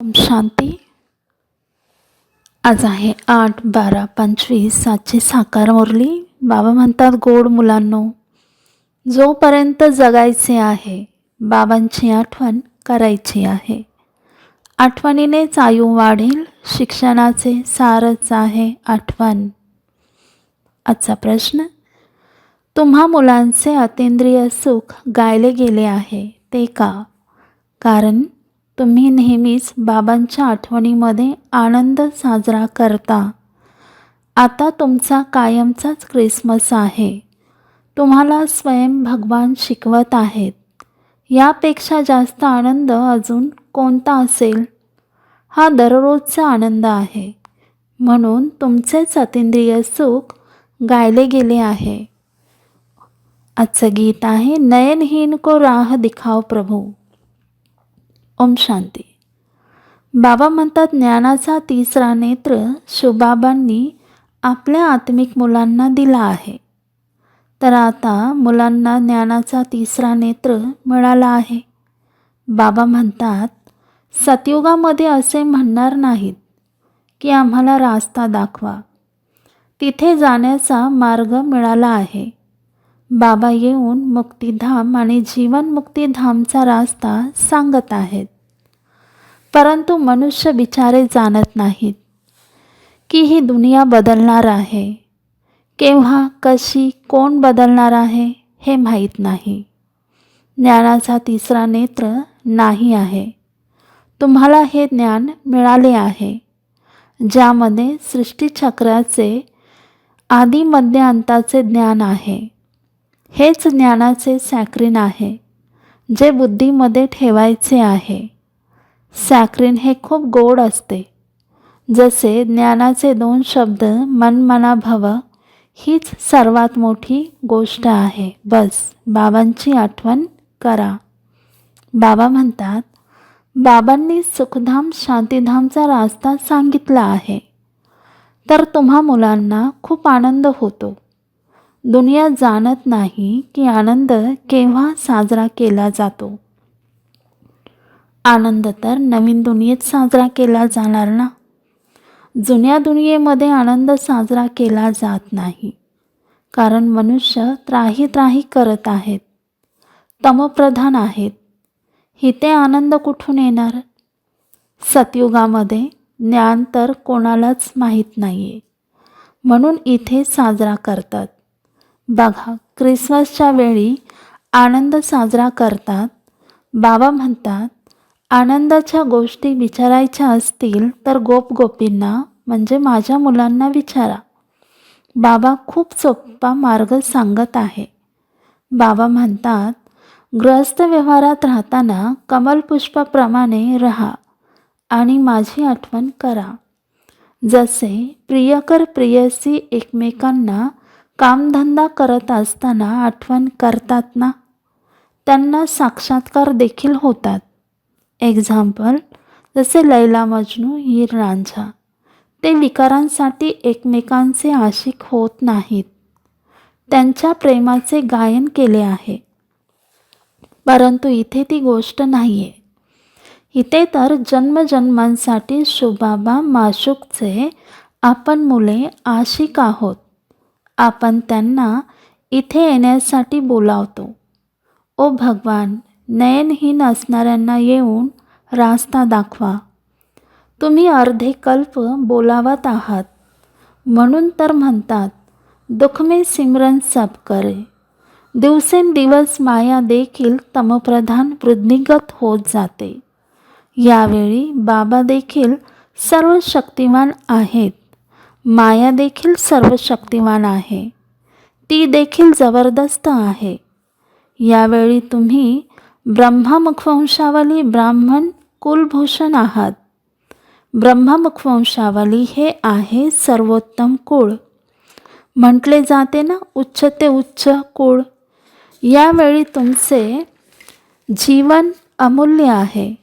शांती. आज आहे आठ बारा पंचवीस सातची साकार मुरली. बाबा म्हणतात गोड मुलांनो जोपर्यंत जगायचे आहे बाबांची आठवण करायची आहे. आठवणीनेच आयु वाढेल शिक्षणाचे सारच आहे आठवण. आजचा प्रश्न तुम्हा मुलांचे अतिंद्रिय सुख गायले गेले आहे ते का? कारण तुम्ही नेहमीच बाबांच्या आठवणीमध्ये आनंद साजरा करता. आता तुमचा कायमचाच क्रिसमस आहे. तुम्हाला स्वयं भगवान शिकवत आहेत. यापेक्षा जास्त आनंद अजून कोणता असेल? हा दररोजचा आनंद आहे. म्हणून तुमचेच अतिंद्रिय सुख गायले गेले आहे. आजचं गीत आहे नयनहीन को राह दिखाव प्रभू. ओम शांती. बाबा म्हणतात ज्ञानाचा तिसरा नेत्र शुबाबांनी आपल्या आत्मिक मुलांना दिला आहे. तर आता मुलांना ज्ञानाचा तिसरा नेत्र मिळाला आहे. बाबा म्हणतात सतयुगामध्ये असे म्हणणार नाहीत की आम्हाला रास्ता दाखवा. तिथे जाण्याचा मार्ग मिळाला आहे. बाबा येऊन मुक्तिधाम आणि जीवनमुक्तिधामचा रास्ता सांगत आहेत. परंतु मनुष्य बिचारे जाणत नाहीत की ही दुनिया बदलणार आहे. केव्हा कशी कोण बदलणार आहे हे माहीत नाही. ज्ञानाचा तिसरा नेत्र नाही आहे. तुम्हाला हे ज्ञान मिळाले आहे. ज्यामध्ये सृष्टीचक्राचे आदी मध्य अंताचे ज्ञान आहे. हेच ज्ञानाचे सॅक्रिन आहे जे बुद्धीमध्ये ठेवायचे आहे. सॅक्रिन हे खूप गोड असते. जसे ज्ञानाचे दोन शब्द मनमनाभव हीच सर्वात मोठी गोष्ट आहे. बस बाबांची आठवण करा. बाबा म्हणतात बाबांनी सुखधाम शांतीधामचा रास्ता सांगितला आहे. तर तुम्हा मुलांना खूप आनंद होतो. दुनिया जाणत नाही की आनंद केव्हा साजरा केला जातो. आनंद तर नवीन दुनियेत साजरा केला जाणार ना? जुन्या दुनियेमध्ये आनंद साजरा केला जात नाही. कारण मनुष्य त्राही त्राही करत आहेत. तमप्रधान आहेत. इथे आनंद कुठून येणार? सतयुगामध्ये ज्ञान तर कोणालाच माहीत नाही आहे म्हणून इथे साजरा करतात. बघा क्रिसमसच्या वेळी आनंद साजरा करतात. बाबा म्हणतात आनंदाच्या गोष्टी विचारायच्या असतील तर गोप गोपींना म्हणजे माझ्या मुलांना विचारा. बाबा खूप सोपा मार्ग सांगत आहे. बाबा म्हणतात ग्रस्त व्यवहारात राहताना कमलपुष्पाप्रमाणे राहा आणि माझी आठवण करा. जसे प्रियकर प्रियसी एकमेकांना कामधंदा करत असताना आठवण करतात ना? त्यांना साक्षात्कार देखील होतात. एक्झाम्पल जसे लैला मजनू हीर रांझा ते विकारांसाठी एकमेकांचे आशिक होत नाहीत. त्यांच्या प्रेमाचे गायन केले आहे. परंतु इथे ती गोष्ट नाही आहे इथे तर जन्मजन्मांसाठी शुबाबा माशुकचे आपण मुले आशिक आहोत. आपण त्यांना इथे येण्यासाठी बोलावतो. ओ भगवान नयनहीन असणाऱ्यांना येऊन रास्ता दाखवा. तुम्ही अर्धे कल्प बोलावत आहात. म्हणून तर म्हणतात दुखमे सिमरन सब करे. दिवसेंदिवस माया देखील तमप्रधान वृद्धिगत होत जाते. यावेळी बाबा देखील सर्व शक्तिमान आहेत. माया देखील सर्व शक्तिमान आहे. ती देखील जबरदस्त आहे. यावेळी तुम्ही ब्रह्मामुखवंशावली ब्राह्मण कुलभूषण आहात. ब्रह्ममुखवंशावली हे आहे सर्वोत्तम कुळ. म्हटले जाते ना उच्च ते उच्च कुळ. यावेळी तुमचे जीवन अमूल्य आहे.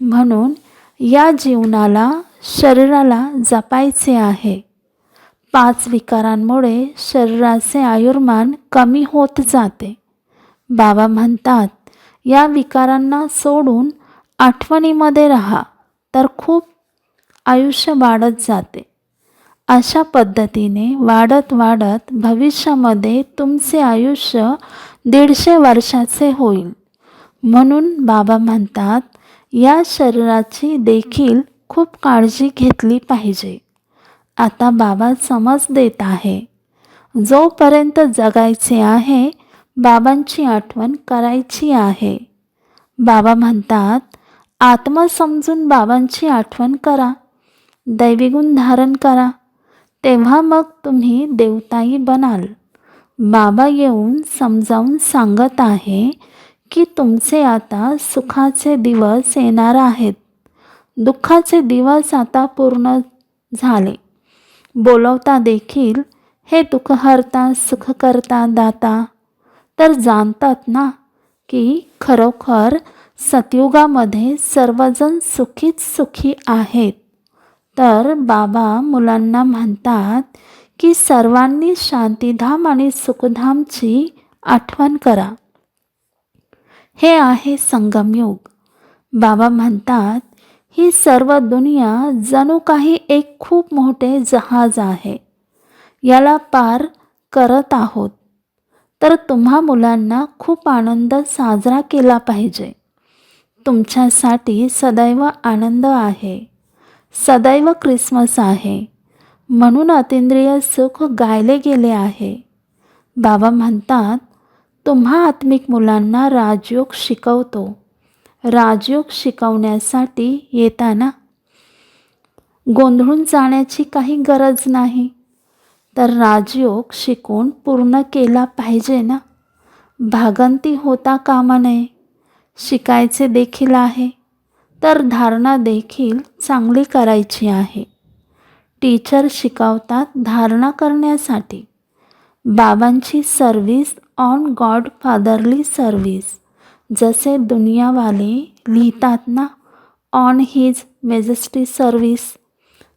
म्हणून या जीवनाला शरीराला जपायचे आहे. पाच विकारांमुळे शरीराचे आयुर्मान कमी होत जाते. बाबा म्हणतात या विकारांना सोडून आठवणीमध्ये राहा तर खूप आयुष्य वाढत जाते. अशा पद्धतीने वाढत वाढत भविष्यामध्ये तुमचे आयुष्य दीडशे वर्षाचे होईल. म्हणून बाबा म्हणतात या शरीराची देखील खूप काळजी घेतली पाहिजे. आता बाबा समज देत आहे. जोपर्यंत जगायचे आहे बाबांची आठवण करायची आहे. बाबा म्हणतात आत्मा समजून बाबांची आठवण करा. दैवीगुण धारण करा. तेव्हा मग तुम्ही देवताई बनाल. बाबा येऊन समजावून सांगत आहे की तुमचे आता सुखाचे दिवस येणार आहेत. दुःखाचे दिवस आता पूर्ण झाले. बोलवता देखील हे दुःख हरता सुख करता दाता. तर जाणतात ना की खरोखर सतयुगामध्ये सर्वजण सुखीच सुखी आहेत. तर बाबा मुलांना म्हणतात की सर्वांनी शांतीधाम आणि सुखधामची आठवण करा. हे आहे संगमयुग. बाबा म्हणतात ही सर्व दुनिया जणू काही एक खूप मोठे जहाज आहे. याला पार करत आहोत. तर तुम्हा मुलांना खूप आनंद साजरा केला पाहिजे. तुमच्यासाठी सदैव आनंद आहे. सदैव क्रिसमस आहे. म्हणून अतिंद्रिय सुख गायले गेले आहे. बाबा म्हणतात तुम्हा आत्मिक मुलांना राजयोग शिकवतो. राजयोग शिकवण्यासाठी येताना. गोंधळून जाण्याची काही गरज नाही. तर राजयोग शिकून पूर्ण केला पाहिजे ना? भागंती होता कामा नये. शिकायचे देखील आहे. तर धारणा देखील चांगली करायची आहे. टीचर शिकवतात धारणा करण्यासाठी. बाबांची service on God fatherly service जसे दुनियावाले लिहितात ना ऑन हिज मेजेस्टी सर्विस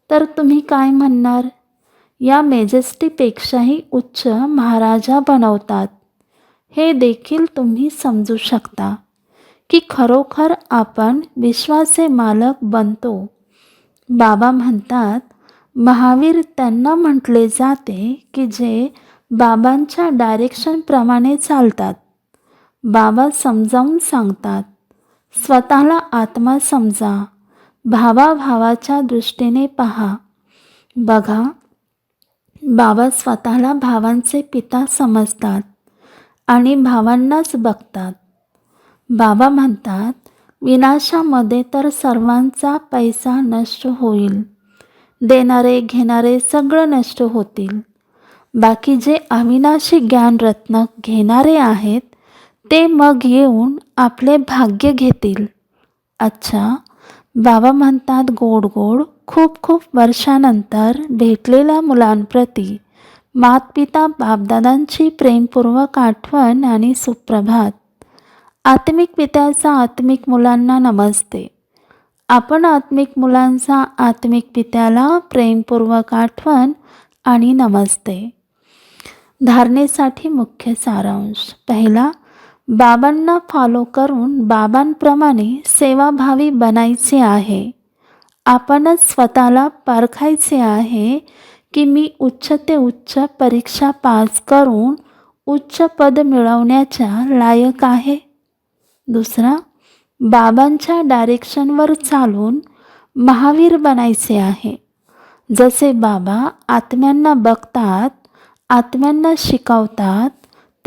तर तुम्ही काय म्हणणार? या मेजेस्टीपेक्षाही उच्च महाराजा बनवतात. हे देखील तुम्ही समजू शकता की खरोखर आपण विश्वाचे मालक बनतो. बाबा म्हणतात महावीर त्यांना म्हटले जाते की जे बाबांच्या डायरेक्शनप्रमाणे चालतात. बाबा समजावून सांगतात. स्वतःला आत्मा समजा. भावाभावाच्या दृष्टीने पहा. बघा बाबा स्वतःला भावांचे पिता समजतात आणि भावांनाच बघतात. बाबा म्हणतात विनाशामध्ये तर सर्वांचा पैसा नष्ट होईल. देणारे घेणारे सगळं नष्ट होतील. बाकी जे अविनाशी ज्ञानरत्न घेणारे आहेत ते मग येऊन आपले भाग्य घेतील. अच्छा बाबा म्हणतात गोड गोड खूप खूप वर्षानंतर भेटलेल्या मुलांप्रती मातपिता बापदादांची प्रेमपूर्वक आठवण आणि सुप्रभात. आत्मिक पित्याचा आत्मिक मुलांना नमस्ते. आपण आत्मिक मुलांचा आत्मिक पित्याला प्रेमपूर्वक आठवण आणि नमस्ते. धारणेसाठी मुख्य सारांश. पहिला बाबांना फॉलो करून बाबांप्रमाणे सेवाभावी बनायचे आहे. आपणच स्वतःला परखायचे आहे की मी उच्च ते उच्च परीक्षा पास करून उच्च पद मिळवण्याच्या लायक आहे. दुसरा बाबांच्या डायरेक्शनवर चालून महावीर बनायचे आहे. जसे बाबा आत्म्यांना बघतात आत्म्यांना शिकवतात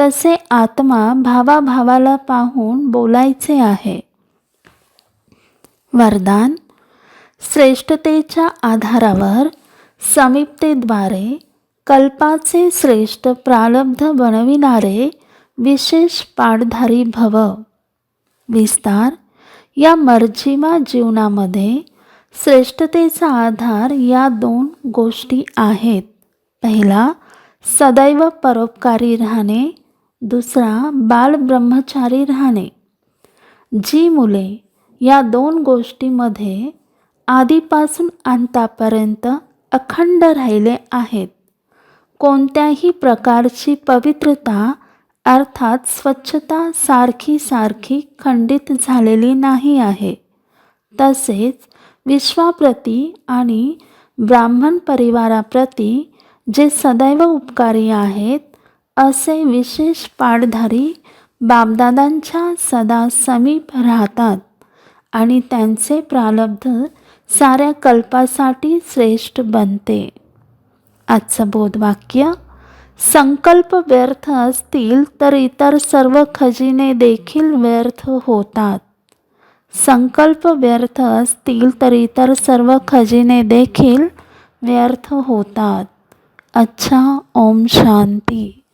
तसे आत्मा भावाभावाला पाहून बोलायचे आहे. वरदान श्रेष्ठतेच्या आधारावर समीपतेद्वारे कल्पाचे श्रेष्ठ प्रालब्ध बनविणारे विशेष पाठधारी भव. विस्तार या मर्जिमा जीवनामध्ये श्रेष्ठतेचा आधार या दोन गोष्टी आहेत. पहिला सदैव परोपकारी राहणे. दुसरा बालब्रह्मचारी राहणे. जी मुले या दोन गोष्टीमध्ये आधीपासून अंतापर्यंत अखंड राहिले आहेत. कोणत्याही प्रकारची पवित्रता अर्थात स्वच्छता सारखी सारखी खंडित झालेली नाही आहे. तसेच विश्वाप्रती आणि ब्राह्मण परिवाराप्रती जे सदैव उपकारी आहेत असे विशेष पाठधारी बापदादांच्या सदा समीप राहतात आणि त्यांचे प्रारब्ध साऱ्या कल्पासाठी श्रेष्ठ बनते. आजचं बोधवाक्य संकल्प व्यर्थ असतील तर इतर सर्व खजिने देखील व्यर्थ होतात. संकल्प व्यर्थ असतील तर इतर सर्व खजिने देखील व्यर्थ होतात. अच्छा ओम शांती.